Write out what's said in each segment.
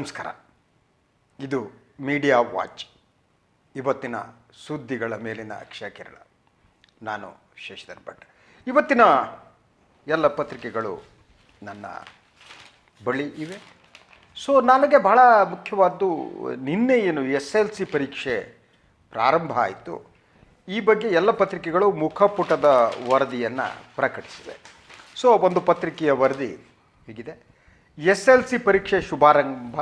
ನಮಸ್ಕಾರ. ಇದು media watch. ಇವತ್ತಿನ ಸುದ್ದಿಗಳ ಮೇಲಿನ ಅಕ್ಷಯ ಕಿರಣ. ನಾನು ಶಶಿಧರ್ ಭಟ್. ಇವತ್ತಿನ ಎಲ್ಲ ಪತ್ರಿಕೆಗಳು ನನ್ನ ಬಳಿ ಇವೆ. ಸೊ ನನಗೆ ಬಹಳ ಮುಖ್ಯವಾದ್ದು ನಿನ್ನೆ ಏನು ಎಸ್ ಎಲ್ ಸಿ ಪರೀಕ್ಷೆ ಪ್ರಾರಂಭ ಆಯಿತು. ಈ ಬಗ್ಗೆ ಎಲ್ಲ ಪತ್ರಿಕೆಗಳು ಮುಖಪುಟದ ವರದಿಯನ್ನು ಪ್ರಕಟಿಸಿದೆ ಸೊ ಒಂದು ಪತ್ರಿಕೆಯ ವರದಿ ಹೀಗಿದೆ. ಎಸ್ ಎಲ್ ಸಿ ಪರೀಕ್ಷೆ ಶುಭಾರಂಭ.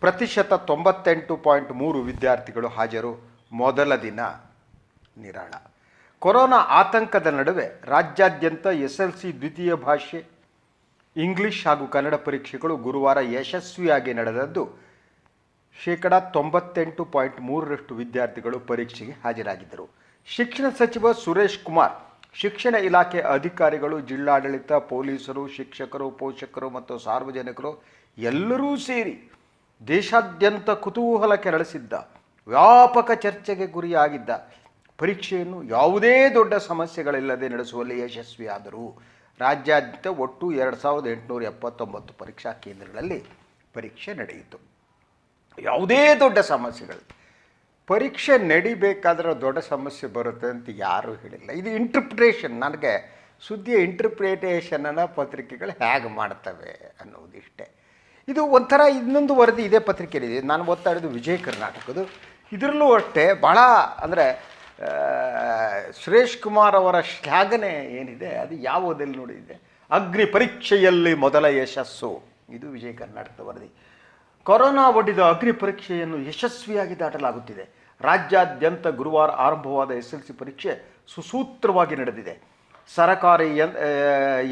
ಪ್ರತಿಶತ ತೊಂಬತ್ತೆಂಟು ಪಾಯಿಂಟ್ ಮೂರು ವಿದ್ಯಾರ್ಥಿಗಳು ಹಾಜರು. ಮೊದಲ ದಿನ ನಿರಾಳ. ಕೊರೋನಾ ಆತಂಕದ ನಡುವೆ ರಾಜ್ಯಾದ್ಯಂತ ಎಸ್ ಎಲ್ ಸಿ ದ್ವಿತೀಯ ಭಾಷೆ, ಇಂಗ್ಲಿಷ್ ಹಾಗೂ ಕನ್ನಡ ಪರೀಕ್ಷೆಗಳು ಗುರುವಾರ ಯಶಸ್ವಿಯಾಗಿ ನಡೆದದ್ದು. ಶೇಕಡ ತೊಂಬತ್ತೆಂಟು ಪಾಯಿಂಟ್ ಮೂರರಷ್ಟು ವಿದ್ಯಾರ್ಥಿಗಳು ಪರೀಕ್ಷೆಗೆ ಹಾಜರಾಗಿದ್ದರು. ಶಿಕ್ಷಣ ಸಚಿವ ಸುರೇಶ್ ಕುಮಾರ್ ಶಿಕ್ಷಣ ಇಲಾಖೆ ಅಧಿಕಾರಿಗಳು, ಜಿಲ್ಲಾಡಳಿತ, ಪೊಲೀಸರು, ಶಿಕ್ಷಕರು, ಪೋಷಕರು ಮತ್ತು ಸಾರ್ವಜನಿಕರು ಎಲ್ಲರೂ ಸೇರಿ ದೇಶಾದ್ಯಂತ ಕುತೂಹಲ ಕೆರಳಿಸಿದ್ದ ವ್ಯಾಪಕ ಚರ್ಚೆಗೆ ಗುರಿಯಾಗಿದ್ದ, ಪರೀಕ್ಷೆಯನ್ನು ಯಾವುದೇ ದೊಡ್ಡ ಸಮಸ್ಯೆಗಳಿಲ್ಲದೆ ನಡೆಸುವಲ್ಲಿ ಯಶಸ್ವಿಯಾದರು. ರಾಜ್ಯಾದ್ಯಂತ ಒಟ್ಟು ಎರಡು ಸಾವಿರದ ಎಂಟುನೂರ ಎಪ್ಪತ್ತೊಂಬತ್ತು ಪರೀಕ್ಷಾ ಕೇಂದ್ರಗಳಲ್ಲಿ ಪರೀಕ್ಷೆ ನಡೆಯಿತು. ಯಾವುದೇ ದೊಡ್ಡ ಸಮಸ್ಯೆಗಳು ಪರೀಕ್ಷೆ ನಡಿಬೇಕಾದ್ರೆ ದೊಡ್ಡ ಸಮಸ್ಯೆ ಬರುತ್ತೆ ಅಂತ ಯಾರೂ ಹೇಳಿಲ್ಲ. ಇದು ಇಂಟ್ರಪ್ರಿಟೇಷನ್ ನನಗೆ ಸುದ್ದಿಯ ಇಂಟ್ರಪ್ರಿಟೇಷನನ್ನು ಪತ್ರಿಕೆಗಳು ಹೇಗೆ ಮಾಡ್ತವೆ ಅನ್ನೋದಿಷ್ಟೇ ಇದು ಒಂಥರ ಇನ್ನೊಂದು ವರದಿ ಇದೇ ಪತ್ರಿಕೆಯಲ್ಲಿದೆ ನಾನು ಓದ್ತಾ ವಿಜಯ ಕರ್ನಾಟಕದ್ದು. ಇದರಲ್ಲೂ ಅಷ್ಟೇ ಭಾಳ ಅಂದರೆ ಸುರೇಶ್ ಕುಮಾರ್ ಅವರ ಶ್ಲಾಘನೆ ಏನಿದೆ, ಅದು ಯಾವುದಲ್ಲಿ ನೋಡಿದೆ? ಅಗ್ನಿ ಪರೀಕ್ಷೆಯಲ್ಲಿ ಮೊದಲ ಯಶಸ್ಸು. ಇದು ವಿಜಯ ಕರ್ನಾಟಕದ ವರದಿ. ಕೊರೋನಾ ಒಡ್ಡಿದ ಅಗ್ನಿ ಪರೀಕ್ಷೆಯನ್ನು ಯಶಸ್ವಿಯಾಗಿ ದಾಟಲಾಗುತ್ತಿದೆ. ರಾಜ್ಯಾದ್ಯಂತ ಗುರುವಾರ ಆರಂಭವಾದ ಎಸ್ ಎಲ್ ಸಿ ಪರೀಕ್ಷೆ ಸುಸೂತ್ರವಾಗಿ ನಡೆದಿದೆ. ಸರಕಾರಿ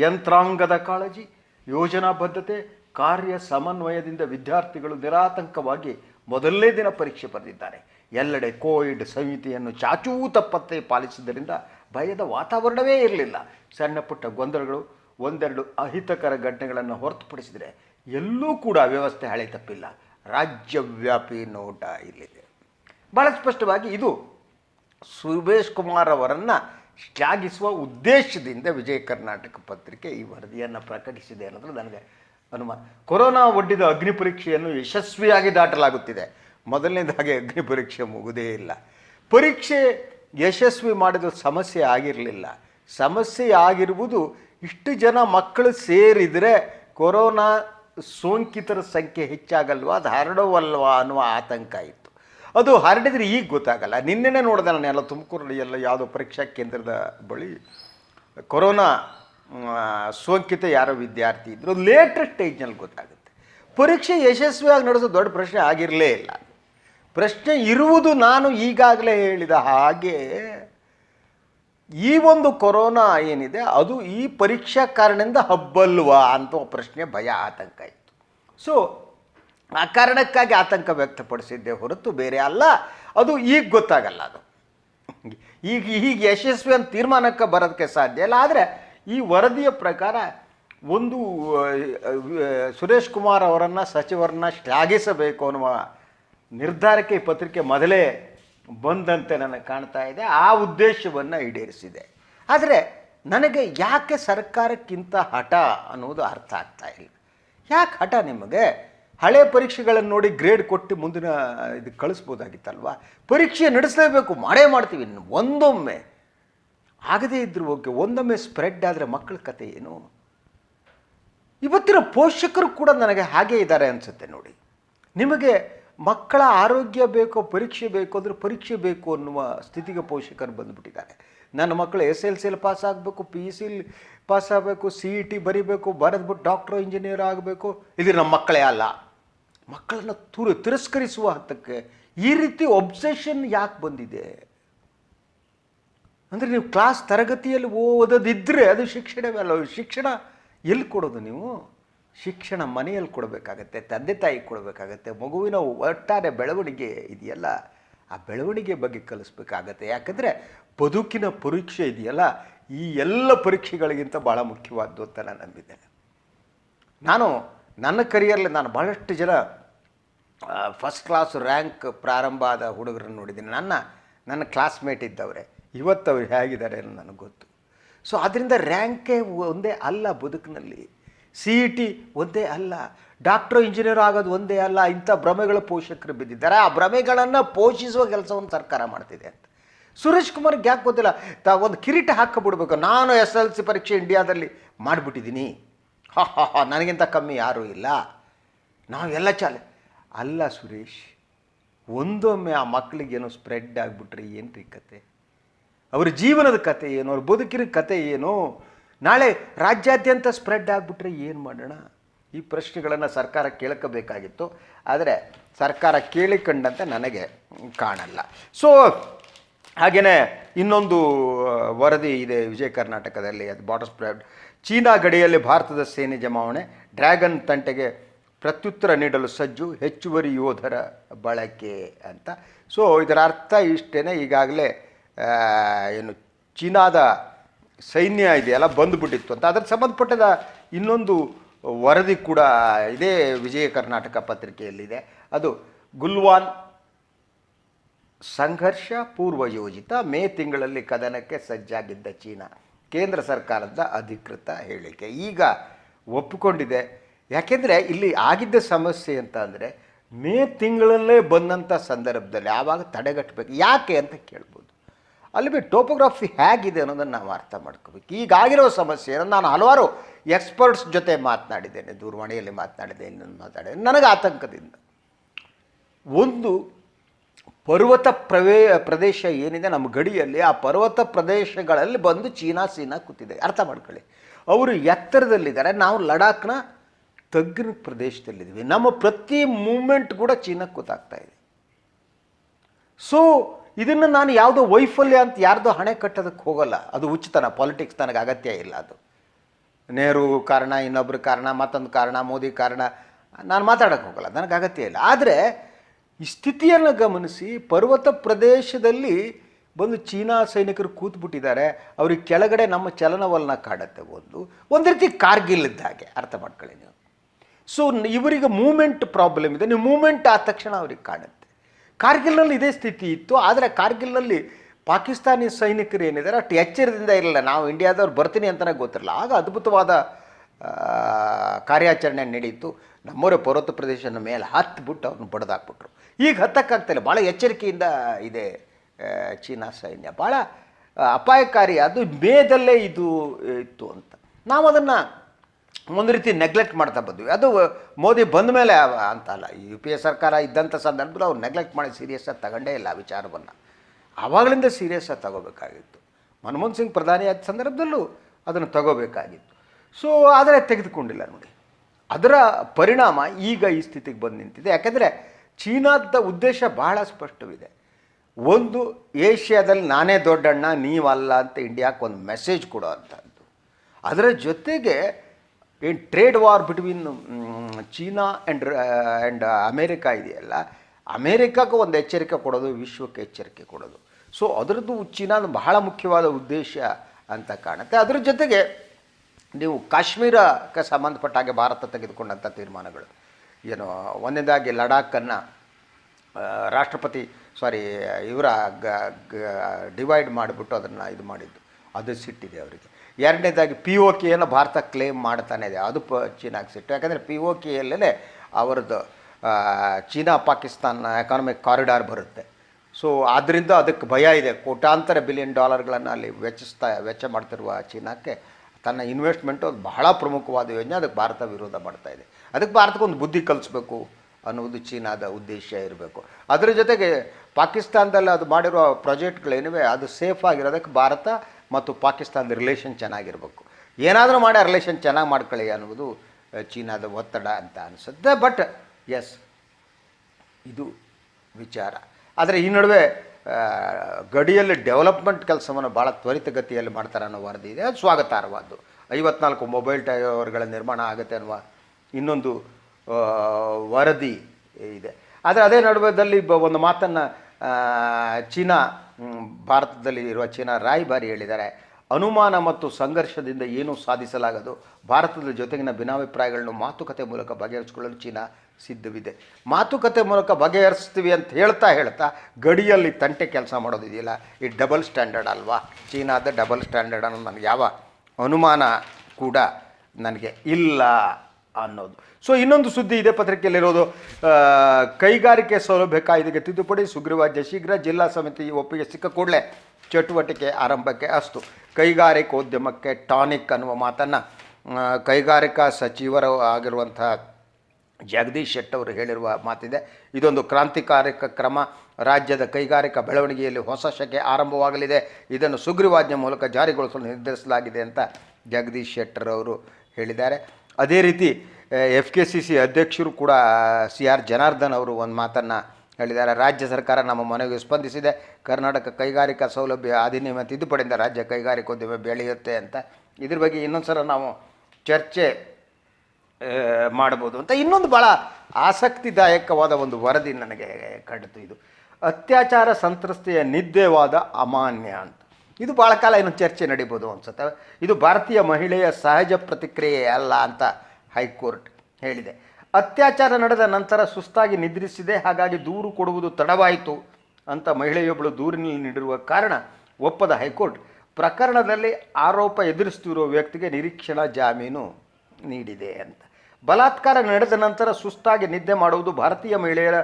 ಯಂತ್ರಾಂಗದ ಕಾಳಜಿ, ಯೋಜನಾ ಬದ್ಧತೆ, ಕಾರ್ಯ ಸಮನ್ವಯದಿಂದ ವಿದ್ಯಾರ್ಥಿಗಳು ನಿರಾತಂಕವಾಗಿ ಮೊದಲನೇ ದಿನ ಪರೀಕ್ಷೆ ಬರೆದಿದ್ದಾರೆ. ಎಲ್ಲೆಡೆ ಕೋವಿಡ್ ಸಂಹಿತೆಯನ್ನು ಚಾಚೂ ತಪ್ಪತ್ತೆ ಪಾಲಿಸಿದ್ದರಿಂದ ಭಯದ ವಾತಾವರಣವೇ ಇರಲಿಲ್ಲ. ಸಣ್ಣ ಪುಟ್ಟ ಗೊಂದಲಗಳು ಒಂದೆರಡು ಅಹಿತಕರ ಘಟನೆಗಳನ್ನು ಹೊರತುಪಡಿಸಿದರೆ ಎಲ್ಲೂ ಕೂಡ ವ್ಯವಸ್ಥೆ ಹಳೆ ತಪ್ಪಿಲ್ಲ. ರಾಜ್ಯವ್ಯಾಪಿ ನೋಟ ಇಲ್ಲಿದೆ ಭಾಳ ಸ್ಪಷ್ಟವಾಗಿ ಇದು ಸುರೇಶ್ ಕುಮಾರ್ ಅವರನ್ನು ಶ್ಲಾಘಿಸುವ ಉದ್ದೇಶದಿಂದ ವಿಜಯ ಕರ್ನಾಟಕ ಪತ್ರಿಕೆ ಈ ವರದಿಯನ್ನು ಪ್ರಕಟಿಸಿದೆ ಅನ್ನೋದು ನನಗೆ ಅನುಮಾನ. ಕೊರೋನಾ ಒಡ್ಡಿದ ಅಗ್ನಿ ಪರೀಕ್ಷೆಯನ್ನು ಯಶಸ್ವಿಯಾಗಿ ದಾಟಲಾಗುತ್ತಿದೆ. ಮೊದಲನೇದಾಗಿ ಅಗ್ನಿ ಪರೀಕ್ಷೆ ಮುಗುದೇ ಇಲ್ಲ. ಪರೀಕ್ಷೆ ಯಶಸ್ವಿ ಮಾಡಿದ ಸಮಸ್ಯೆ ಆಗಿರಲಿಲ್ಲ. ಸಮಸ್ಯೆ ಆಗಿರುವುದು ಇಷ್ಟು ಜನ ಮಕ್ಕಳು ಸೇರಿದರೆ ಕೊರೋನಾ ಸೋಂಕಿತರ ಸಂಖ್ಯೆ ಹೆಚ್ಚಾಗಲ್ವಾ? ಅದು ಹರಡವಲ್ವಾ ಅನ್ನುವ ಆತಂಕ ಇತ್ತು. ಅದು ಹರಡಿದ್ರೆ ಈಗ ಗೊತ್ತಾಗಲ್ಲ. ನಿನ್ನೆನೇ ನೋಡಿದೆ ನಾನು, ಎಲ್ಲ ತುಮಕೂರಲ್ಲಿ ಎಲ್ಲ ಯಾವುದೋ ಪರೀಕ್ಷಾ ಕೇಂದ್ರದ ಬಳಿ ಕೊರೋನಾ ಸೋಂಕಿತ ಯಾರೋ ವಿದ್ಯಾರ್ಥಿ ಇದ್ದರು ಲೇಟರ್ ಸ್ಟೇಜ್ನಲ್ಲಿ ಗೊತ್ತಾಗುತ್ತೆ. ಪರೀಕ್ಷೆ ಯಶಸ್ವಿಯಾಗಿ ನಡೆಸೋ ದೊಡ್ಡ ಪ್ರಶ್ನೆ ಆಗಿರಲೇ ಇಲ್ಲ. ಪ್ರಶ್ನೆ ಇರುವುದು ನಾನು ಈಗಾಗಲೇ ಹೇಳಿದ ಹಾಗೆ ಈ ಒಂದು ಕೊರೋನಾ ಏನಿದೆ, ಅದು ಈ ಪರೀಕ್ಷಾ ಕಾರಣದಿಂದ ಹಬ್ಬಲ್ವಾ ಅಂತ ಪ್ರಶ್ನೆ ಭಯ ಆತಂಕ ಇತ್ತು. ಸೊ ಆ ಕಾರಣಕ್ಕಾಗಿ ಆತಂಕ ವ್ಯಕ್ತಪಡಿಸಿದ್ದೆ ಹೊರತು ಬೇರೆ ಅಲ್ಲ, ಅದು ಈಗ ಗೊತ್ತಾಗಲ್ಲ ಅದು. ಈಗ ಈಗ ಯಶಸ್ವಿ ಅಂತ ತೀರ್ಮಾನಕ್ಕೆ ಬರೋದಕ್ಕೆ ಸಾಧ್ಯ ಇಲ್ಲ. ಆದರೆ ಈ ವರದಿಯ ಪ್ರಕಾರ ಒಂದು ಸುರೇಶ್ ಕುಮಾರ್ ಅವರನ್ನು ಸಚಿವರನ್ನ ಶ್ಲಾಘಿಸಬೇಕು ಅನ್ನುವ ನಿರ್ಧಾರಕ್ಕೆ ಈ ಪತ್ರಿಕೆ ಮೊದಲೇ ಬಂದಂತೆ ನನಗೆ ಕಾಣ್ತಾ ಇದೆ, ಆ ಉದ್ದೇಶವನ್ನು ಈಡೇರಿಸಿದೆ. ಆದರೆ ನನಗೆ ಯಾಕೆ ಸರ್ಕಾರಕ್ಕಿಂತ ಹಠ ಅನ್ನೋದು ಅರ್ಥ ಆಗ್ತಾ ಇಲ್ಲ. ಯಾಕೆ ಹಠ ನಿಮಗೆ? ಹಳೆ ಪರೀಕ್ಷೆಗಳನ್ನು ನೋಡಿ ಗ್ರೇಡ್ ಕೊಟ್ಟು ಮುಂದಿನ ಇದು ಕಳಿಸ್ಬೋದಾಗಿತ್ತಲ್ವಾ? ಪರೀಕ್ಷೆ ನಡೆಸಲೇಬೇಕು, ಮಾಡೇ ಮಾಡ್ತೀವಿ ಒಂದೊಮ್ಮೆ. ಆಗದೇ ಇದ್ರ ಓಕೆ, ಒಂದೊಮ್ಮೆ ಸ್ಪ್ರೆಡ್ ಆದರೆ ಮಕ್ಕಳ ಕತೆ ಏನು? ಇವತ್ತಿನ ಪೋಷಕರು ಕೂಡ ನನಗೆ ಹಾಗೇ ಇದ್ದಾರೆ ಅನಿಸುತ್ತೆ ನೋಡಿ. ನಿಮಗೆ ಮಕ್ಕಳ ಆರೋಗ್ಯ ಬೇಕೋ, ಪರೀಕ್ಷೆ ಬೇಕು ಅಂದರೆ ಪರೀಕ್ಷೆ ಬೇಕು ಅನ್ನುವ ಸ್ಥಿತಿಗೆ ಪೋಷಕರು ಬಂದುಬಿಟ್ಟಿದ್ದಾರೆ. ನನ್ನ ಮಕ್ಕಳು ಎಸ್ ಎಲ್ ಸಿಲಿ ಪಾಸ್ ಆಗಬೇಕು ಪಿ ಯು ಸಿಲಿ ಪಾಸ್ ಆಗಬೇಕು ಸಿ ಇ ಟಿ ಬರಿಬೇಕು, ಬರೆದ್ಬಿಟ್ಟು ಡಾಕ್ಟ್ರು ಇಂಜಿನಿಯರ್ ಆಗಬೇಕು. ಇದು ನಮ್ಮ ಮಕ್ಕಳೇ ಅಲ್ಲ. ಮಕ್ಕಳನ್ನು ತುರು, ತಿರಸ್ಕರಿಸುವ ಹತ್ತಕ್ಕೆ ಈ ರೀತಿ ಒಬ್ಸೆಷನ್ ಯಾಕೆ ಬಂದಿದೆ? ಅಂದರೆ ನೀವು ಕ್ಲಾಸ್ ತರಗತಿಯಲ್ಲಿ ಓದೋದಿದ್ದರೆ ಅದು ಶಿಕ್ಷಣವೇ ಅಲ್ಲ, ಶಿಕ್ಷಣ ಎಲ್ಲಿ ಕೊಡೋದು ನೀವು? ಶಿಕ್ಷಣ ಮನೆಯಲ್ಲಿ ಕೊಡಬೇಕಾಗತ್ತೆ, ತಂದೆ ತಾಯಿ ಕೊಡಬೇಕಾಗತ್ತೆ, ಮಗುವಿನ ಒಟ್ಟಾರೆ ಬೆಳವಣಿಗೆ ಇದೆಯಲ್ಲ, ಆ ಬೆಳವಣಿಗೆ ಬಗ್ಗೆ ಕಲಿಸ್ಬೇಕಾಗತ್ತೆ. ಯಾಕಂದರೆ ಬದುಕಿನ ಪರೀಕ್ಷೆ ಇದೆಯಲ್ಲ, ಈ ಎಲ್ಲ ಪರೀಕ್ಷೆಗಳಿಗಿಂತ ಭಾಳ ಮುಖ್ಯವಾದ್ದು ಅಂತ ನಾನು ನಂಬಿದ್ದೇನೆ. ನಾನು, ನನ್ನ ಕರಿಯರ್ಲಿ ನಾನು ಭಾಳಷ್ಟು ಜನ ಫಸ್ಟ್ ಕ್ಲಾಸ್ ರ್ಯಾಂಕ್ ಪ್ರಾರಂಭ ಆದ ಹುಡುಗರನ್ನು ನೋಡಿದ್ದೀನಿ. ನನ್ನ ನನ್ನ ಕ್ಲಾಸ್ಮೇಟ್ ಇದ್ದವರೇ. ಇವತ್ತು ಅವ್ರು ಹೇಗಿದ್ದಾರೆ ಅನ್ನೋ ನನಗೆ ಗೊತ್ತು. ಸೊ ಅದರಿಂದ ರ್ಯಾಂಕೇ ಒಂದೇ ಅಲ್ಲ ಬದುಕಿನಲ್ಲಿ. ಸಿ ಇ ಟಿ ಒಂದೇ ಅಲ್ಲ ಡಾಕ್ಟ್ರು ಇಂಜಿನಿಯರ್ ಆಗೋದು ಒಂದೇ ಅಲ್ಲ, ಇಂಥ ಭ್ರಮೆಗಳ ಪೋಷಕರು ಬಿದ್ದಿದ್ದಾರೆ. ಆ ಭ್ರಮೆಗಳನ್ನು ಪೋಷಿಸುವ ಕೆಲಸವನ್ನು ಸರ್ಕಾರ ಮಾಡ್ತಿದೆ ಅಂತ. ಸುರೇಶ್ ಕುಮಾರ್ ಯಾಕೆ ಗೊತ್ತಿಲ್ಲ? ತ ಒಂದು ಕಿರೀಟ ಹಾಕಿಬಿಡ್ಬೇಕು. ನಾನು ಎಸ್ ಎಲ್ ಸಿ ಪರೀಕ್ಷೆ ಇಂಡಿಯಾದಲ್ಲಿ ಮಾಡಿಬಿಟ್ಟಿದ್ದೀನಿ. ಹಾ ಹಾ ಹಾ, ನನಗಿಂತ ಕಮ್ಮಿ ಯಾರೂ ಇಲ್ಲ. ನಾವೆಲ್ಲ ಚಾಲೆ. ಅಲ್ಲ ಸುರೇಶ್, ಒಂದೊಮ್ಮೆ ಆ ಮಕ್ಕಳಿಗೇನೋ ಸ್ಪ್ರೆಡ್ ಆಗಿಬಿಟ್ರೆ ಏನು ರೀ ಕತೆ? ಅವ್ರ ಜೀವನದ ಕತೆ ಏನು? ಅವ್ರ ಬದುಕಿನ ಕತೆ ಏನು? ನಾಳೆ ರಾಜ್ಯಾದ್ಯಂತ ಸ್ಪ್ರೆಡ್ ಆಗಿಬಿಟ್ರೆ ಏನು ಮಾಡೋಣ? ಈ ಪ್ರಶ್ನೆಗಳನ್ನು ಸರ್ಕಾರ ಕೇಳ್ಕೋಬೇಕಾಗಿತ್ತು. ಆದರೆ ಸರ್ಕಾರ ಕೇಳಿಕೊಂಡಂತೆ ನನಗೆ ಕಾಣಲ್ಲ. ಸೊ ಹಾಗೆಯೇ ಇನ್ನೊಂದು ವರದಿ ಇದೆ ವಿಜಯ ಕರ್ನಾಟಕದಲ್ಲಿ. ಅದು ಬಾಟರ್ ಸ್ಪ್ರೆಡ್ ಚೀನಾ ಗಡಿಯಲ್ಲಿ ಭಾರತದ ಸೇನೆ ಜಮಾವಣೆ. ಡ್ರ್ಯಾಗನ್ ತಂಟೆಗೆ ಪ್ರತ್ಯುತ್ತರ ನೀಡಲು ಸಜ್ಜು ಹೆಚ್ಚುವರಿ ಯೋಧರ ಬಳಕೆ ಅಂತ. ಸೊ ಇದರ ಅರ್ಥ ಇಷ್ಟೇ ಈಗಾಗಲೇ ಏನು ಚೀನಾದ ಸೈನ್ಯ ಇದೆಯಲ್ಲ ಬಂದುಬಿಟ್ಟಿತ್ತು ಅಂತ. ಅದಕ್ಕೆ ಸಂಬಂಧಪಟ್ಟದ ಇನ್ನೊಂದು ವರದಿ ಕೂಡ ಇದೇ, ವಿಜಯ ಕರ್ನಾಟಕ ಪತ್ರಿಕೆಯಲ್ಲಿದೆ. ಅದು ಗುಲ್ವಾನ್ ಸಂಘರ್ಷ ಪೂರ್ವಯೋಜಿತ ಮೇ ತಿಂಗಳಲ್ಲಿ ಕದನಕ್ಕೆ ಸಜ್ಜಾಗಿದ್ದ ಚೀನಾ. ಕೇಂದ್ರ ಸರ್ಕಾರದ ಅಧಿಕೃತ ಹೇಳಿಕೆ. ಈಗ ಒಪ್ಪಿಕೊಂಡಿದೆ. ಯಾಕೆಂದರೆ ಇಲ್ಲಿ ಆಗಿದ್ದ ಸಮಸ್ಯೆ ಅಂತ ಅಂದರೆ ಮೇ ತಿಂಗಳಲ್ಲೇ ಬಂದಂಥ ಸಂದರ್ಭದಲ್ಲಿ ಆವಾಗ ತಡೆಗಟ್ಟಬೇಕು. ಯಾಕೆ ಅಂತ ಕೇಳ್ಬೋದು. ಅಲ್ಲಿ ಬಿ ಟೋಪೋಗ್ರಫಿ ಹೇಗಿದೆ ಅನ್ನೋದನ್ನು ನಾವು ಅರ್ಥ ಮಾಡ್ಕೋಬೇಕು. ಈಗಾಗಿರೋ ಸಮಸ್ಯೆಯನ್ನು ನಾನು ಹಲವಾರು ಎಕ್ಸ್ಪರ್ಟ್ಸ್ ಜೊತೆ ಮಾತನಾಡಿದ್ದೇನೆ, ದೂರವಾಣಿಯಲ್ಲಿ ಮಾತನಾಡಿದ್ದೇನೆ ಇನ್ನೊಂದು ಮಾತಾಡಿದೆ ನನಗೆ ಆತಂಕದಿಂದ. ಒಂದು ಪರ್ವತ ಪ್ರವೇ, ಪ್ರದೇಶ ಏನಿದೆ ನಮ್ಮ ಗಡಿಯಲ್ಲಿ, ಆ ಪರ್ವತ ಪ್ರದೇಶಗಳಲ್ಲಿ ಬಂದು ಚೀನಾ, ಸೀನಾ ಕೂತಿದೆ. ಅರ್ಥ ಮಾಡ್ಕೊಳ್ಳಿ. ಅವರು ಎತ್ತರದಲ್ಲಿದ್ದಾರೆ. ನಾವು ಲಡಾಖ್ನ ತಗ್ಗಿನ ಪ್ರದೇಶದಲ್ಲಿದ್ದೀವಿ. ನಮ್ಮ ಪ್ರತಿ ಮೂಮೆಂಟ್ ಕೂಡ ಚೀನಾಕ್ಕೆ ಗೊತ್ತಾಗ್ತಾ ಇದೆ. ಸೊ ಇದನ್ನು ನಾನು ಯಾವುದೋ ವೈಫಲ್ಯ ಅಂತ ಯಾರ್ದೋ ಹಣೆ ಕಟ್ಟೋದಕ್ಕೆ ಹೋಗಲ್ಲ. ಅದು ಉಚಿತನ ಪಾಲಿಟಿಕ್ಸ್ ನನಗೆ ಅಗತ್ಯ ಇಲ್ಲ ಅದು. ನೆಹರು ಕಾರಣ ಇನ್ನೊಬ್ಬರ ಕಾರಣ, ಮತ್ತೊಂದು ಕಾರಣ, ಮೋದಿ ಕಾರಣ, ನಾನು ಮಾತಾಡೋಕ್ಕೆ ಹೋಗಲ್ಲ, ನನಗೆ ಅಗತ್ಯ ಇಲ್ಲ. ಆದರೆ ಈ ಸ್ಥಿತಿಯನ್ನು ಗಮನಿಸಿ ಪರ್ವತ ಪ್ರದೇಶದಲ್ಲಿ ಬಂದು ಚೀನಾ ಸೈನಿಕರು ಕೂತ್ಬಿಟ್ಟಿದ್ದಾರೆ. ಅವ್ರಿಗೆ ಕೆಳಗಡೆ ನಮ್ಮ ಚಲನವಲನ ಕಾಡುತ್ತೆ ಒಂದು. ಒಂದು ರೀತಿ ಕಾರ್ಗಿಲ್ ಇದ್ದ ಹಾಗೆ, ಅರ್ಥ ಮಾಡ್ಕೊಳ್ಳಿ ನೀವು. ಸೊ ಇವರಿಗೆ ಮೂಮೆಂಟ್ ಪ್ರಾಬ್ಲಮ್ ಇದೆ. ನೀವು ಮೂಮೆಂಟ್ ಆದ ತಕ್ಷಣ ಅವ್ರಿಗೆ ಕಾಣುತ್ತೆ ಕಾರ್ಗಿಲ್ನಲ್ಲಿ ಇದೇ ಸ್ಥಿತಿ ಇತ್ತು. ಆದರೆ ಕಾರ್ಗಿಲ್ನಲ್ಲಿ ಪಾಕಿಸ್ತಾನಿ ಸೈನಿಕರು ಏನಿದ್ದಾರೆ ಅಷ್ಟು ಎಚ್ಚರದಿಂದ ಇರಲಿಲ್ಲ. ನಾವು ಇಂಡಿಯಾದವ್ರು ಬರ್ತೀನಿ ಅಂತಲೇ ಗೊತ್ತಿರಲ್ಲ ಆಗ ಅದ್ಭುತವಾದ ಕಾರ್ಯಾಚರಣೆ ನಡೆಯಿತು ನಮ್ಮವರೇ ಪರ್ವತ ಪ್ರದೇಶದ ಮೇಲೆ ಹತ್ತುಬಿಟ್ಟು ಅವ್ರನ್ನ ಬಡ್ದಾಕ್ಬಿಟ್ರು. ಈಗ ಹತ್ತಕ್ಕಾಗ್ತಿಲ್ಲ ಭಾಳ ಎಚ್ಚರಿಕೆಯಿಂದ ಇದೆ ಚೀನಾ ಸೈನ್ಯ. ಭಾಳ ಅಪಾಯಕಾರಿ. ಅದು ಮೇದಲ್ಲೇ ಇದು, ಇತ್ತು ಅಂತ. ನಾವು ಅದನ್ನು ಒಂದು ರೀತಿ ನೆಗ್ಲೆಕ್ಟ್ ಮಾಡ್ತಾ ಬಂದ್ವಿ. ಅದು ಮೋದಿ ಬಂದ ಮೇಲೆ ಅವ- ಅಂತ ಅಲ್ಲ. ಯು ಪಿ ಎ ಸರ್ಕಾರ ಇದ್ದಂಥ ಸಂದರ್ಭದಲ್ಲಿ ಅವ್ರು ನೆಗ್ಲೆಕ್ಟ್ ಮಾಡಿ ಸೀರಿಯಸ್ಸಾಗಿ ತಗೊಂಡೇ ಇಲ್ಲ ವಿಚಾರವನ್ನು. ಆವಾಗಲಿಂದ ಸೀರಿಯಸ್ಸಾಗಿ ತಗೋಬೇಕಾಗಿತ್ತು. ಮನಮೋಹನ್ ಸಿಂಗ್ ಪ್ರಧಾನಿಯಾದ ಸಂದರ್ಭದಲ್ಲೂ ಅದನ್ನು ತಗೋಬೇಕಾಗಿತ್ತು. ಸೊ ಆದರೆ ತೆಗೆದುಕೊಂಡಿಲ್ಲ ನೋಡಿ. ಅದರ ಪರಿಣಾಮ ಈಗ ಈ ಸ್ಥಿತಿಗೆ ಬಂದು ನಿಂತಿದೆ. ಯಾಕೆಂದರೆ ಚೀನಾದ ಉದ್ದೇಶ ಬಹಳ ಸ್ಪಷ್ಟವಿದೆ. ಒಂದು, ಏಷ್ಯಾದಲ್ಲಿ ನಾನೇ ದೊಡ್ಡಣ್ಣ, ನೀವಲ್ಲ ಅಂತ ಇಂಡಿಯಾಕ್ಕೆ ಒಂದು ಮೆಸೇಜ್ ಕೊಡೋ ಅಂಥದ್ದು ಅದರ ಜೊತೆಗೆ ಏನು trade war between China and and America ಇದೆಯಲ್ಲ, ಅಮೇರಿಕಾಗೂ ಒಂದು ಎಚ್ಚರಿಕೆ ಕೊಡೋದು, ವಿಶ್ವಕ್ಕೆ ಎಚ್ಚರಿಕೆ ಕೊಡೋದು. ಸೊ ಅದರದ್ದು ಚೀನಾದ ಬಹಳ ಮುಖ್ಯವಾದ ಉದ್ದೇಶ ಅಂತ ಕಾಣುತ್ತೆ. ಅದರ ಜೊತೆಗೆ ನೀವು ಕಾಶ್ಮೀರಕ್ಕೆ ಸಂಬಂಧಪಟ್ಟ ಹಾಗೆ ಭಾರತ ತೆಗೆದುಕೊಂಡಂಥ ತೀರ್ಮಾನಗಳು. ಏನು, ಒಂದನೇದಾಗಿ ಲಡಾಖನ್ನು ರಾಷ್ಟ್ರಪತಿ ಸಾರಿ ಇವರ ಡಿವೈಡ್ ಮಾಡಿಬಿಟ್ಟು ಅದನ್ನು ಇದು ಮಾಡಿದ್ದು. ಅದು ಸಿಟ್ಟಿದೆ ಅವರಿಗೆ. ಎರಡನೇದಾಗಿ ಪಿ ಓ ಕೆಯನ್ನು ಭಾರತ ಕ್ಲೇಮ್ ಮಾಡ್ತಾನೆ ಇದೆ. ಅದು ಪ ಚೀನಾಗೆ ಸಿಟ್ಟು. ಯಾಕಂದರೆ ಪಿ ಓ ಕೆಯಲ್ಲೇ ಅವರದ್ದು ಚೀನಾ ಪಾಕಿಸ್ತಾನ ಎಕಾನಮಿಕ್ ಕಾರಿಡಾರ್ ಬರುತ್ತೆ. ಸೊ ಆದ್ದರಿಂದ ಅದಕ್ಕೆ ಭಯ ಇದೆ. ಕೋಟಾಂತರ ಬಿಲಿಯನ್ ಡಾಲರ್ಗಳನ್ನು ಅಲ್ಲಿ ವೆಚ್ಚಿಸ್ತಾ, ವೆಚ್ಚ ಮಾಡ್ತಿರುವ ಚೀನಾಕ್ಕೆ ತನ್ನ ಇನ್ವೆಸ್ಟ್ಮೆಂಟು ಅದು ಬಹಳ ಪ್ರಮುಖವಾದ ಯೋಜನೆ. ಅದಕ್ಕೆ ಭಾರತ ವಿರೋಧ ಮಾಡ್ತಾ ಇದೆ. ಅದಕ್ಕೆ ಭಾರತಕ್ಕೊಂದು ಬುದ್ಧಿ ಕಲಿಸ್ಬೇಕು ಅನ್ನೋದು ಚೀನಾದ ಉದ್ದೇಶ ಇರಬೇಕು. ಅದರ ಜೊತೆಗೆ ಪಾಕಿಸ್ತಾನದಲ್ಲಿ ಅದು ಮಾಡಿರೋ ಪ್ರಾಜೆಕ್ಟ್ಗಳೇನಿವೆ ಅದು ಸೇಫ್ ಆಗಿರೋದಕ್ಕೆ ಭಾರತ ಮತ್ತು ಪಾಕಿಸ್ತಾನದ ರಿಲೇಷನ್ ಚೆನ್ನಾಗಿರಬೇಕು. ಏನಾದರೂ ಮಾಡಿ ಆ ರಿಲೇಷನ್ ಚೆನ್ನಾಗಿ ಮಾಡ್ಕೊಳ್ಳಿ ಅನ್ನುವುದು ಚೀನಾದ ಒತ್ತಡ ಅಂತ ಅನಿಸುತ್ತೆ. ಬಟ್ ಎಸ್ ಇದು ವಿಚಾರ. ಆದರೆ ಈ ನಡುವೆ ಗಡಿಯಲ್ಲಿ ಡೆವಲಪ್ಮೆಂಟ್ ಕೆಲಸವನ್ನು ಭಾಳ ತ್ವರಿತಗತಿಯಲ್ಲಿ ಮಾಡ್ತಾರೆ ಅನ್ನೋ ವರದಿ ಇದೆ. ಅದು ಸ್ವಾಗತಾರ್ಹವಾದ್ದು. ಐವತ್ನಾಲ್ಕು ಮೊಬೈಲ್ ಟವರ್ಗಳ ನಿರ್ಮಾಣ ಆಗುತ್ತೆ ಅನ್ನುವ ಇನ್ನೊಂದು ವರದಿ ಇದೆ. ಆದರೆ ಅದೇ ನಡುವೆದಲ್ಲಿ ಒಂದು ಮಾತನ್ನು ಚೀನಾ ಭಾರತದಲ್ಲಿ ಇರುವ ಚೀನಾ ರಾಯಭಾರಿ ಹೇಳಿದ್ದಾರೆ, ಅನುಮಾನ ಮತ್ತು ಸಂಘರ್ಷದಿಂದ ಏನೂ ಸಾಧಿಸಲಾಗದು? ಭಾರತದ ಜೊತೆಗಿನ ಭಿನ್ನಾಭಿಪ್ರಾಯಗಳನ್ನು ಮಾತುಕತೆ ಮೂಲಕ ಬಗೆಹರಿಸಿಕೊಳ್ಳಲು ಚೀನಾ ಸಿದ್ಧವಿದೆ. ಮಾತುಕತೆ ಮೂಲಕ ಬಗೆಹರಿಸ್ತೀವಿ ಅಂತ ಹೇಳ್ತಾ ಹೇಳ್ತಾ ಗಡಿಯಲ್ಲಿ ತಂಟೆ ಕೆಲಸ ಮಾಡೋದಿದೆಯಲ್ಲ, ಈ ಡಬಲ್ ಸ್ಟ್ಯಾಂಡರ್ಡ್ ಅಲ್ವಾ? ಚೀನಾದ ಡಬಲ್ ಸ್ಟ್ಯಾಂಡರ್ಡ್ ಅನ್ನೋ ನನಗೆ ಯಾವ ಅನುಮಾನ ಕೂಡ ನನಗೆ ಇಲ್ಲ. ಅನ್ನೋದು. ಸೊ ಇನ್ನೊಂದು ಸುದ್ದಿ ಇದೆ ಪತ್ರಿಕೆಯಲ್ಲಿರೋದು ಕೈಗಾರಿಕೆ ಸೌಲಭ್ಯ ಕಾಯ್ದೆಗೆ ತಿದ್ದುಪಡಿ ಸುಗ್ರೀವಾಜ್ಯ ಶೀಘ್ರ ಜಿಲ್ಲಾ ಸಮಿತಿ ಒಪ್ಪಿಗೆ ಸಿಕ್ಕ ಕೂಡಲೇ ಚಟುವಟಿಕೆ ಆರಂಭಕ್ಕೆ ಅಸ್ತು. ಕೈಗಾರಿಕೋದ್ಯಮಕ್ಕೆ ಟಾನಿಕ್ ಅನ್ನುವ ಮಾತನ್ನು ಕೈಗಾರಿಕಾ ಸಚಿವರು ಆಗಿರುವಂಥ ಜಗದೀಶ್ ಶೆಟ್ಟರ್ ಅವರು ಹೇಳಿರುವ ಮಾತಿದೆ. ಇದೊಂದು ಕ್ರಾಂತಿಕಾರಕ ಕ್ರಮ. ರಾಜ್ಯದ ಕೈಗಾರಿಕಾ ಬೆಳವಣಿಗೆಯಲ್ಲಿ ಹೊಸ ಶಕೆ ಆರಂಭವಾಗಲಿದೆ. ಇದನ್ನು ಸುಗ್ರೀವಾಜ್ಞೆ ಮೂಲಕ ಜಾರಿಗೊಳಿಸಲು ನಿರ್ಧರಿಸಲಾಗಿದೆ ಅಂತ ಜಗದೀಶ್ ಶೆಟ್ಟರ್ ಅವರು ಹೇಳಿದ್ದಾರೆ. ಅದೇ ರೀತಿ ಎಫ್ ಕೆ ಸಿ ಸಿ ಅಧ್ಯಕ್ಷರು ಕೂಡ ಸಿ ಆರ್ ಜನಾರ್ದನ್ ಅವರು ಒಂದು ಮಾತನ್ನು ಹೇಳಿದ್ದಾರೆ. ರಾಜ್ಯ ಸರ್ಕಾರ ನಮ್ಮ ಮನೆಗೆ ಸ್ಪಂದಿಸಿದೆ. ಕರ್ನಾಟಕ ಕೈಗಾರಿಕಾ ಸೌಲಭ್ಯ ಅಧಿನಿಯಮ ತಿದ್ದುಪಡಿಯಿಂದ ರಾಜ್ಯ ಕೈಗಾರಿಕೋದ್ಯಮ ಬೆಳೆಯುತ್ತೆ ಅಂತ. ಇದ್ರ ಬಗ್ಗೆ ಇನ್ನೊಂದು ಸಲ ನಾವು ಚರ್ಚೆ ಮಾಡ್ಬೋದು ಅಂತ. ಇನ್ನೊಂದು ಭಾಳ ಆಸಕ್ತಿದಾಯಕವಾದ ಒಂದು ವರದಿ ನನಗೆ ಕಂಡಿತು ಇದು. ಅತ್ಯಾಚಾರ ಸಂತ್ರಸ್ತೆಯ ನಿದ್ದೆವಾದ ಅಮಾನ್ಯ ಅಂತ. ಇದು ಭಾಳ ಕಾಲ ಏನು ಚರ್ಚೆ ನಡೀಬೋದು ಅನ್ಸುತ್ತೆ. ಇದು ಭಾರತೀಯ ಮಹಿಳೆಯ ಸಹಜ ಪ್ರತಿಕ್ರಿಯೆ ಅಲ್ಲ ಅಂತ ಹೈಕೋರ್ಟ್ ಹೇಳಿದೆ. ಅತ್ಯಾಚಾರ ನಡೆದ ನಂತರ ಸುಸ್ತಾಗಿ ನಿದ್ರಿಸಿದೆ, ಹಾಗಾಗಿ ದೂರು ಕೊಡುವುದು ತಡವಾಯಿತು ಅಂತ ಮಹಿಳೆಯೊಬ್ಬಳು ದೂರಿನಲ್ಲಿ ನೀಡಿರುವ ಕಾರಣ ಒಪ್ಪದ ಹೈಕೋರ್ಟ್ ಪ್ರಕರಣದಲ್ಲಿ ಆರೋಪ ಎದುರಿಸುತ್ತಿರುವ ವ್ಯಕ್ತಿಗೆ ನಿರೀಕ್ಷಣಾ ಜಾಮೀನು ನೀಡಿದೆ ಅಂತ. ಬಲಾತ್ಕಾರ ನಡೆದ ನಂತರ ಸುಸ್ತಾಗಿ ನಿದ್ದೆ ಮಾಡುವುದು ಭಾರತೀಯ ಮಹಿಳೆಯರ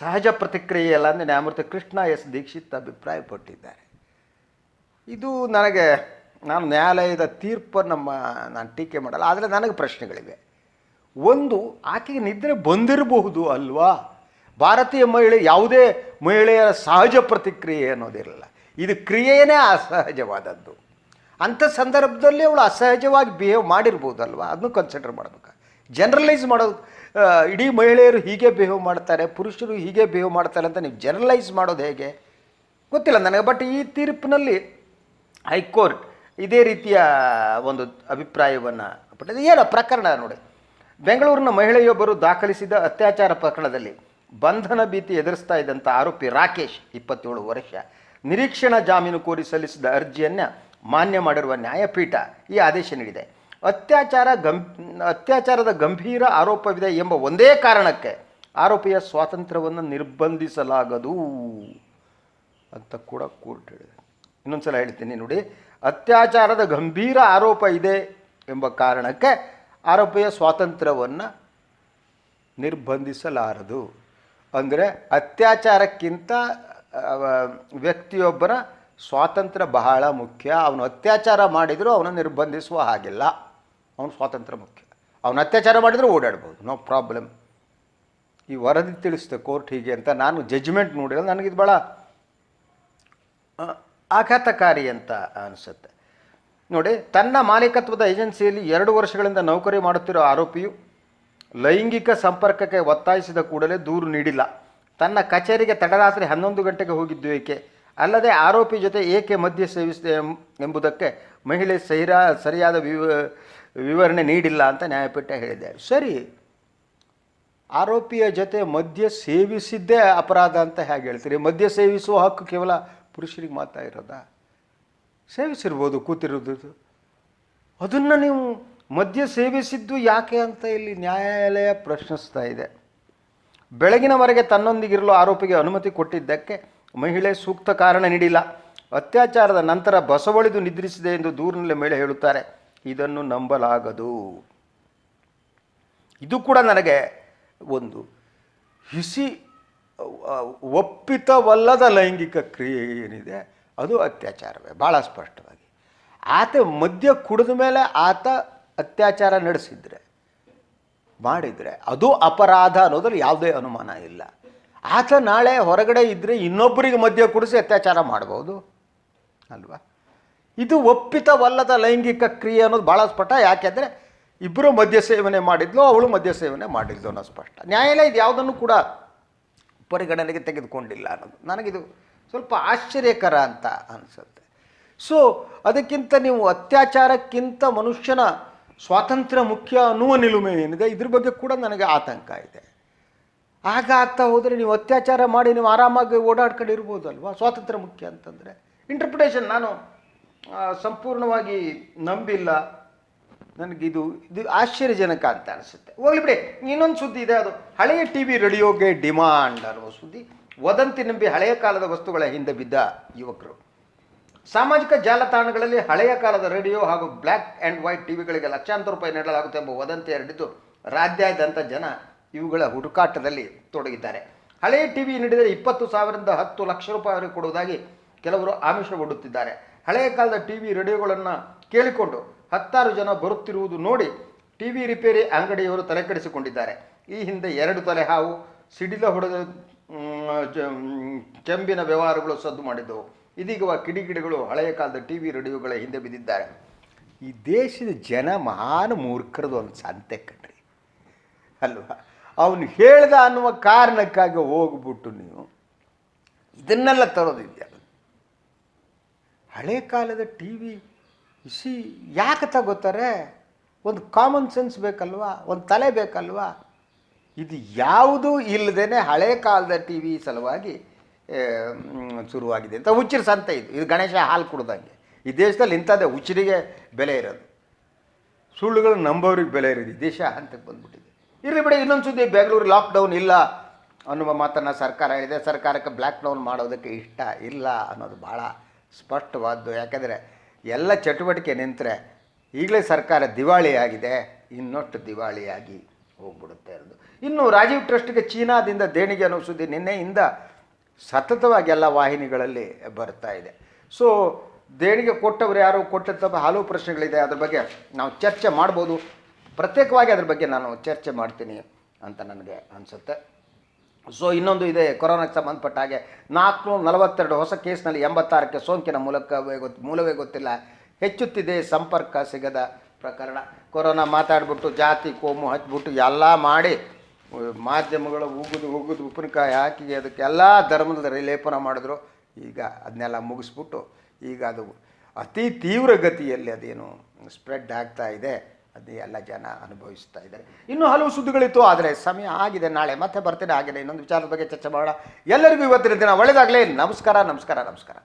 ಸಹಜ ಪ್ರತಿಕ್ರಿಯೆಯಲ್ಲ ಅಂದರೆ ನ್ಯಾಯಮೂರ್ತಿ ಕೃಷ್ಣ ಎಸ್ ದೀಕ್ಷಿತ್ ಅಭಿಪ್ರಾಯಪಟ್ಟಿದ್ದಾರೆ. ಇದು ನನಗೆ, ನಾನು ನ್ಯಾಯಾಲಯದ ತೀರ್ಪನ್ನು ನಮ್ಮ ನಾನು ಟೀಕೆ ಮಾಡಲ್ಲ, ಆದರೆ ನನಗೆ ಪ್ರಶ್ನೆಗಳಿವೆ. ಒಂದು, ಆಕೆಗೆ ನಿದ್ರೆ ಬಂದಿರಬಹುದು ಅಲ್ವಾ? ಭಾರತೀಯ ಮಹಿಳೆ ಯಾವುದೇ ಮಹಿಳೆಯರ ಸಹಜ ಪ್ರತಿಕ್ರಿಯೆ ಅನ್ನೋದಿರಲ್ಲ. ಇದು ಕ್ರಿಯೆಯೇ ಅಸಹಜವಾದದ್ದು. ಅಂಥ ಸಂದರ್ಭದಲ್ಲಿ ಅವಳು ಅಸಹಜವಾಗಿ ಬಿಹೇವ್ ಮಾಡಿರ್ಬೋದಲ್ವ ಅದನ್ನು ಕನ್ಸಿಡರ್ ಮಾಡಬೇಕು. ಜನರಲೈಸ್ ಮಾಡೋದು ಇಡೀ ಮಹಿಳೆಯರು ಹೀಗೆ ಬಿಹೇವ್ ಮಾಡ್ತಾರೆ, ಪುರುಷರು ಹೀಗೆ ಬಿಹೇವ್ ಮಾಡ್ತಾರೆ ಅಂತ ನೀವು ಜನರಲೈಸ್ ಮಾಡೋದು ಹೇಗೆ? ಗೊತ್ತಿಲ್ಲ ನನಗೆ ಬಟ್ ಈ ತೀರ್ಪಿನಲ್ಲಿ ಹೈಕೋರ್ಟ್ ಇದೇ ರೀತಿಯ ಒಂದು ಅಭಿಪ್ರಾಯವನ್ನು ಪಟ್ಟಿದೆ ಏನೋ ಪ್ರಕರಣ ನೋಡಿ. ಬೆಂಗಳೂರಿನ ಮಹಿಳೆಯೊಬ್ಬರು ದಾಖಲಿಸಿದ ಅತ್ಯಾಚಾರ ಪ್ರಕರಣದಲ್ಲಿ ಬಂಧನ ಭೀತಿ ಎದುರಿಸ್ತಾ ಇದ್ದಂಥ ಆರೋಪಿ ರಾಕೇಶ್, ಇಪ್ಪತ್ತೇಳು ವರ್ಷ, ನಿರೀಕ್ಷಣಾ ಜಾಮೀನು ಕೋರಿ ಸಲ್ಲಿಸಿದ ಅರ್ಜಿಯನ್ನು ಮಾನ್ಯ ಮಾಡಿರುವ ನ್ಯಾಯಪೀಠ ಈ ಆದೇಶ ನೀಡಿದೆ. ಅತ್ಯಾಚಾರ ಗಂ, ಅತ್ಯಾಚಾರದ ಗಂಭೀರ ಆರೋಪವಿದೆ ಎಂಬ ಒಂದೇ ಕಾರಣಕ್ಕೆ ಆರೋಪಿಯ ಸ್ವಾತಂತ್ರ್ಯವನ್ನು ನಿರ್ಬಂಧಿಸಲಾಗದು ಅಂತ ಕೂಡ ಕೋರ್ಟ್ ಹೇಳಿದೆ. ಇನ್ನೊಂದ್ಸಲ ಹೇಳ್ತೀನಿ ನೋಡಿ. ಅತ್ಯಾಚಾರದ ಗಂಭೀರ ಆರೋಪ ಇದೆ ಎಂಬ ಕಾರಣಕ್ಕೆ ಆರೋಪಿಯ ಸ್ವಾತಂತ್ರ್ಯವನ್ನು ನಿರ್ಬಂಧಿಸಲಾರದು. ಅಂದರೆ ಅತ್ಯಾಚಾರಕ್ಕಿಂತ ವ್ಯಕ್ತಿಯೊಬ್ಬರ ಸ್ವಾತಂತ್ರ್ಯ ಬಹಳ ಮುಖ್ಯ. ಅವನು ಅತ್ಯಾಚಾರ ಮಾಡಿದರೂ ಅವನ ನಿರ್ಬಂಧಿಸುವ ಹಾಗಿಲ್ಲ. ಅವನು ಸ್ವಾತಂತ್ರ್ಯ ಮುಖ್ಯ. ಅವನು ಅತ್ಯಾಚಾರ ಮಾಡಿದರೂ ಓಡಾಡ್ಬೋದು. ನೋ ಪ್ರಾಬ್ಲಮ್ ಈ ವರದಿ ತಿಳಿಸಿದೆ ಕೋರ್ಟ್ ಹೀಗೆ ಅಂತ ನಾನು ಜಜ್ಮೆಂಟ್ ನೋಡಿಲ್ಲ. ನನಗಿದು ಭಾಳ ಆಘಾತಕಾರಿ ಅಂತ ಅನಿಸುತ್ತೆ. ನೋಡಿ, ತನ್ನ ಮಾಲೀಕತ್ವದ ಏಜೆನ್ಸಿಯಲ್ಲಿ ಎರಡು ವರ್ಷಗಳಿಂದ ನೌಕರಿ ಮಾಡುತ್ತಿರೋ ಆರೋಪಿಯು ಲೈಂಗಿಕ ಸಂಪರ್ಕಕ್ಕೆ ಒತ್ತಾಯಿಸಿದ ಕೂಡಲೇ ದೂರು ನೀಡಿಲ್ಲ. ತನ್ನ ಕಚೇರಿಗೆ ತಡರಾತ್ರಿ ಹನ್ನೊಂದು ಗಂಟೆಗೆ ಹೋಗಿದ್ದು ಏಕೆ? ಅಲ್ಲದೆ ಆರೋಪಿ ಜೊತೆ ಏಕೆ ಮದ್ಯ ಸೇವಿಸಿದೆ ಎಂಬುದಕ್ಕೆ ಮಹಿಳೆ ಸೈರಾ ಸರಿಯಾದ ವಿವ, ವಿವರಣೆ ನೀಡಿಲ್ಲ ಅಂತ ನ್ಯಾಯಪೀಠ ಹೇಳಿದೆ. ಸರಿ, ಆರೋಪಿಯ ಜೊತೆ ಮದ್ಯ ಸೇವಿಸಿದ್ದೇ ಅಪರಾಧ ಅಂತ ಹೇಗೆ ಹೇಳ್ತೀರಿ? ಮದ್ಯ ಸೇವಿಸುವ ಹಕ್ಕು ಕೇವಲ ಪುರುಷರಿಗೆ ಮಾತಾ ಇರೋದಾ? ಸೇವಿಸಿರ್ಬೋದು ಕೂತಿರೋದು. ಅದನ್ನು ನೀವು ಮದ್ಯ ಸೇವಿಸಿದ್ದು ಯಾಕೆ ಅಂತ ಇಲ್ಲಿ ನ್ಯಾಯಾಲಯ ಪ್ರಶ್ನಿಸ್ತಾ ಇದೆ. ಬೆಳಗಿನವರೆಗೆ ತನ್ನೊಂದಿಗಿರಲು ಆರೋಪಿಗೆ ಅನುಮತಿ ಕೊಟ್ಟಿದ್ದಕ್ಕೆ ಮಹಿಳೆ ಸೂಕ್ತ ಕಾರಣ ನೀಡಿಲ್ಲ. ಅತ್ಯಾಚಾರದ ನಂತರ ಬಸವಳಿದು ನಿದ್ರಿಸಿದೆ ಎಂದು ದೂರಿನಲ್ಲಿ ಮಹಿಳೆ ಹೇಳುತ್ತಾರೆ. ಇದನ್ನು ನಂಬಲಾಗದು. ಇದು ಕೂಡ ನನಗೆ ಒಂದು ಹಿಸಿ ಒಪ್ಪಿತವಲ್ಲದ ಲೈಂಗಿಕ ಕ್ರಿಯೆ ಏನಿದೆ, ಅದು ಅತ್ಯಾಚಾರವೇ ಭಾಳ ಸ್ಪಷ್ಟವಾಗಿ. ಆತ ಮದ್ಯ ಕುಡಿದ ಮೇಲೆ ಆತ ಅತ್ಯಾಚಾರ ನಡೆಸಿದರೆ, ಮಾಡಿದರೆ, ಅದು ಅಪರಾಧ ಅನ್ನೋದ್ರಲ್ಲಿ ಯಾವುದೇ ಅನುಮಾನ ಇಲ್ಲ. ಆತ ನಾಳೆ ಹೊರಗಡೆ ಇದ್ದರೆ ಇನ್ನೊಬ್ಬರಿಗೆ ಮದ್ಯ ಕುಡಿಸಿ ಅತ್ಯಾಚಾರ ಮಾಡ್ಬೋದು, ಅಲ್ವಾ? ಇದು ಒಪ್ಪಿತವಲ್ಲದ ಲೈಂಗಿಕ ಕ್ರಿಯೆ ಅನ್ನೋದು ಭಾಳ ಸ್ಪಷ್ಟ ಯಾಕೆಂದರೆ ಇಬ್ಬರು ಮದ್ಯ ಸೇವನೆ ಮಾಡಿದ್ಲು, ಅವಳು ಮದ್ಯ ಸೇವನೆ ಮಾಡಿದ್ಲು ಅನ್ನೋ ಸ್ಪಷ್ಟ. ನ್ಯಾಯಾಲಯ ಇದು ಯಾವುದನ್ನು ಕೂಡ ಪರಿಗಣನೆಗೆ ತೆಗೆದುಕೊಂಡಿಲ್ಲ ಅನ್ನೋದು. ನನಗಿದು ಸ್ವಲ್ಪ ಆಶ್ಚರ್ಯಕರ ಅಂತ ಅನಿಸುತ್ತೆ. ಸೊ ಅದಕ್ಕಿಂತ ನೀವು ಅತ್ಯಾಚಾರಕ್ಕಿಂತ ಮನುಷ್ಯನ ಸ್ವಾತಂತ್ರ್ಯ ಮುಖ್ಯ ಅನ್ನುವ ನಿಲುಮೆ ಏನಿದೆ, ಇದ್ರ ಬಗ್ಗೆ ಕೂಡ ನನಗೆ ಆತಂಕ ಇದೆ. ಆಗ ಆಗ್ತಾ ಹೋದರೆ ನೀವು ಅತ್ಯಾಚಾರ ಮಾಡಿ ನೀವು ಆರಾಮಾಗಿ ಓಡಾಡ್ಕೊಂಡಿರ್ಬೋದಲ್ವಾ? ಸ್ವಾತಂತ್ರ್ಯ ಮುಖ್ಯ ಅಂತಂದರೆ ಇಂಟರ್ಪ್ರಿಟೇಷನ್ ನಾನು ಸಂಪೂರ್ಣವಾಗಿ ನಂಬಿಲ್ಲ. ನನಗಿದು ಇದು ಆಶ್ಚರ್ಯಜನಕ ಅಂತ ಅನಿಸುತ್ತೆ. ಹೋಗ್ಲಿ ಬಿಡಿ, ಇನ್ನೊಂದು ಸುದ್ದಿ ಇದೆ ಅದು. ಹಳೆಯ ಟಿ ವಿ ರೇಡಿಯೋಗೆ ಡಿಮಾಂಡ್ ಅನ್ನುವ ಸುದ್ದಿ. ವದಂತಿ ನಂಬಿ ಹಳೆಯ ಕಾಲದ ವಸ್ತುಗಳ ಹಿಂದೆ ಬಿದ್ದ ಯುವಕರು. ಸಾಮಾಜಿಕ ಜಾಲತಾಣಗಳಲ್ಲಿ ಹಳೆಯ ಕಾಲದ ರೇಡಿಯೋ ಹಾಗೂ ಬ್ಲ್ಯಾಕ್ ಆ್ಯಂಡ್ ವೈಟ್ ಟಿ ವಿಗಳಿಗೆ ಲಕ್ಷಾಂತರ ರೂಪಾಯಿ ನೀಡಲಾಗುತ್ತೆ ಎಂಬ ವದಂತಿ ಹರಡಿದ್ದು ರಾಜ್ಯಾದ್ಯಂತ ಜನ ಇವುಗಳ ಹುಡುಕಾಟದಲ್ಲಿ ತೊಡಗಿದ್ದಾರೆ. ಹಳೆಯ ಟಿವಿ ನೀಡಿದರೆ ಇಪ್ಪತ್ತು ಸಾವಿರದಿಂದ ಹತ್ತು ಲಕ್ಷ ರೂಪಾಯಿವರೆಗೆ ಕೊಡುವುದಾಗಿ ಕೆಲವರು ಆಮಿಷವೊಡ್ಡುತ್ತಿದ್ದಾರೆ. ಹಳೆಯ ಕಾಲದ ಟಿ ವಿ ರೇಡಿಯೋಗಳನ್ನು ಕೇಳಿಕೊಂಡು ಹತ್ತಾರು ಜನ ಬರುತ್ತಿರುವುದು ನೋಡಿ ಟಿವಿ ರಿಪೇರಿ ಅಂಗಡಿಯವರು ತಲೆಕೆಡಿಸಿಕೊಂಡಿದ್ದಾರೆ ಈ ಹಿಂದೆ ಎರಡು ತಲೆ ಹಾವು, ಸಿಡಿಲ ಹೊಡೆದ ಚೆಂಬಿನ ವ್ಯವಹಾರಗಳು ಸದ್ದು ಮಾಡಿದ್ದವು. ಇದೀಗ ಕಿಡಿಗಿಡಿಗಳು ಹಳೆಯ ಕಾಲದ ಟಿ ವಿ ರೇಡಿಯೋಗಳ ಹಿಂದೆ ಬಿದ್ದಿದ್ದಾರೆ. ಈ ದೇಶದ ಜನ ಮಹಾನ್ ಮೂರ್ಖರದು ಒಂದು ಸಂತೆ ಕಣ್ರಿ. ಅಲ್ವಾ? ಅವನು ಹೇಳ್ದ ಅನ್ನುವ ಕಾರಣಕ್ಕಾಗಿ ಹೋಗ್ಬಿಟ್ಟು ನೀವು. ಇದನ್ನೆಲ್ಲ ತರೋದಿದೆಯಲ್ಲ ಹಳೆ ಕಾಲದ ಟಿ ವಿ ಸಿ ಯಾಕೆ ತಗೋತಾರೆ? ಒಂದು ಕಾಮನ್ ಸೆನ್ಸ್ ಬೇಕಲ್ವಾ? ಒಂದು ತಲೆ ಬೇಕಲ್ವಾ? ಇದು ಯಾವುದೂ ಇಲ್ಲದೇ ಹಳೆ ಕಾಲದ ಟಿ ವಿ ಸಲುವಾಗಿ ಶುರುವಾಗಿದೆ ಅಂತ ಹುಚ್ಚಿರ ಸಂತೆ ಇದು. ಇದು ಗಣೇಶ ಹಾಲು ಕುಡ್ದಂಗೆ. ಈ ದೇಶದಲ್ಲಿ ಇಂಥದ್ದೇ ಹುಚ್ಚರಿಗೆ ಬೆಲೆ ಇರೋದು. ಸುಳ್ಳುಗಳು ನಂಬೋರಿಗೆ ಬೆಲೆ ಇರೋದು ಈ ದೇಶ ಹಂತಕ್ಕೆ ಬಂದ್ಬಿಟ್ಟಿದೆ. ಇರಲಿ ಬಿಡಿ, ಇನ್ನೊಂದು ಸುದ್ದಿ, ಬೆಂಗಳೂರು ಲಾಕ್ಡೌನ್ ಇಲ್ಲ ಅನ್ನುವ ಮಾತನ್ನು ಸರ್ಕಾರ ಹೇಳಿದೆ. ಸರ್ಕಾರಕ್ಕೆ ಬ್ಲ್ಯಾಕ್ ಡೌನ್ ಮಾಡೋದಕ್ಕೆ ಇಷ್ಟ ಇಲ್ಲ ಅನ್ನೋದು ಭಾಳ ಸ್ಪಷ್ಟವಾದ್ದು. ಯಾಕೆಂದರೆ ಎಲ್ಲ ಚಟುವಟಿಕೆ ನಿಂತರೆ ಈಗಲೇ ಸರ್ಕಾರ ದಿವಾಳಿಯಾಗಿದೆ, ಇನ್ನೊಟ್ಟು ದಿವಾಳಿಯಾಗಿ ಹೋಗ್ಬಿಡುತ್ತೆ ಅನ್ನೋದು ಇನ್ನು ರಾಜೀವ್ ಟ್ರಸ್ಟ್ಗೆ ಚೀನಾದಿಂದ ದೇಣಿಗೆ ಅನ್ನೋ ಸುದ್ದಿ ನಿನ್ನೆಯಿಂದ ಸತತವಾಗಿ ಎಲ್ಲ ವಾಹಿನಿಗಳಲ್ಲಿ ಬರ್ತಾ ಇದೆ. ಸೊ ದೇಣಿಗೆ ಕೊಟ್ಟವರು ಯಾರು? ಕೊಟ್ಟಂಥ ಹಲವು ಪ್ರಶ್ನೆಗಳಿದೆ. ಅದ್ರ ಬಗ್ಗೆ ನಾವು ಚರ್ಚೆ ಮಾಡ್ಬೋದು. ಪ್ರತ್ಯೇಕವಾಗಿ ಅದ್ರ ಬಗ್ಗೆ ನಾನು ಚರ್ಚೆ ಮಾಡ್ತೀನಿ ಅಂತ ನನಗೆ ಅನಿಸುತ್ತೆ. ಸೊ ಇನ್ನೊಂದು ಇದೆ, ಕೊರೋನಾಕ್ಕೆ ಸಂಬಂಧಪಟ್ಟ ಹಾಗೆ ನಾಲ್ಕುನೂರ ನಲವತ್ತೆರಡು ಹೊಸ ಕೇಸ್ನಲ್ಲಿ ಎಂಬತ್ತಾರಕ್ಕೆ ಸೋಂಕಿನ ಮೂಲಕ ಗೊತ್ತು ಮೂಲವೇ ಗೊತ್ತಿಲ್ಲ. ಹೆಚ್ಚುತ್ತಿದೆ ಸಂಪರ್ಕ ಸಿಗದ ಪ್ರಕರಣ. ಕೊರೋನಾ ಮಾತಾಡ್ಬಿಟ್ಟು, ಜಾತಿ ಕೋಮು ಹಚ್ಚಿಬಿಟ್ಟು ಎಲ್ಲ ಮಾಡಿ ಮಾಧ್ಯಮಗಳು ಉಗುದು ಉಗುದು, ಉಪ್ಪಿನಕಾಯಿ ಹಾಕಿ ಅದಕ್ಕೆ ಎಲ್ಲ ಧರ್ಮದ ಲೇಪನ ಮಾಡಿದ್ರು. ಈಗ ಅದನ್ನೆಲ್ಲ ಮುಗಿಸ್ಬಿಟ್ಟು ಈಗ ಅದು ಅತಿ ತೀವ್ರ ಗತಿಯಲ್ಲಿ ಅದೇನು ಸ್ಪ್ರೆಡ್ ಆಗ್ತಾ ಇದೆ. ಅದು ಎಲ್ಲ ಜನ ಅನುಭವಿಸ್ತಾ ಇದ್ದಾರೆ. ಇನ್ನೂ ಹಲವು ಸುದ್ದಿಗಳಿತ್ತು, ಆದರೆ ಸಮಯ ಆಗಿದೆ, ನಾಳೆ ಮತ್ತೆ ಬರ್ತೇನೆ ಆಗಿದೆ ಇನ್ನೊಂದು ವಿಚಾರದ ಬಗ್ಗೆ ಚರ್ಚೆ ಮಾಡೋಣ. ಎಲ್ಲರಿಗೂ ಇವತ್ತಿನ ದಿನ ಒಳ್ಳೆಯದಾಗಲಿ ನಮಸ್ಕಾರ ನಮಸ್ಕಾರ ನಮಸ್ಕಾರ.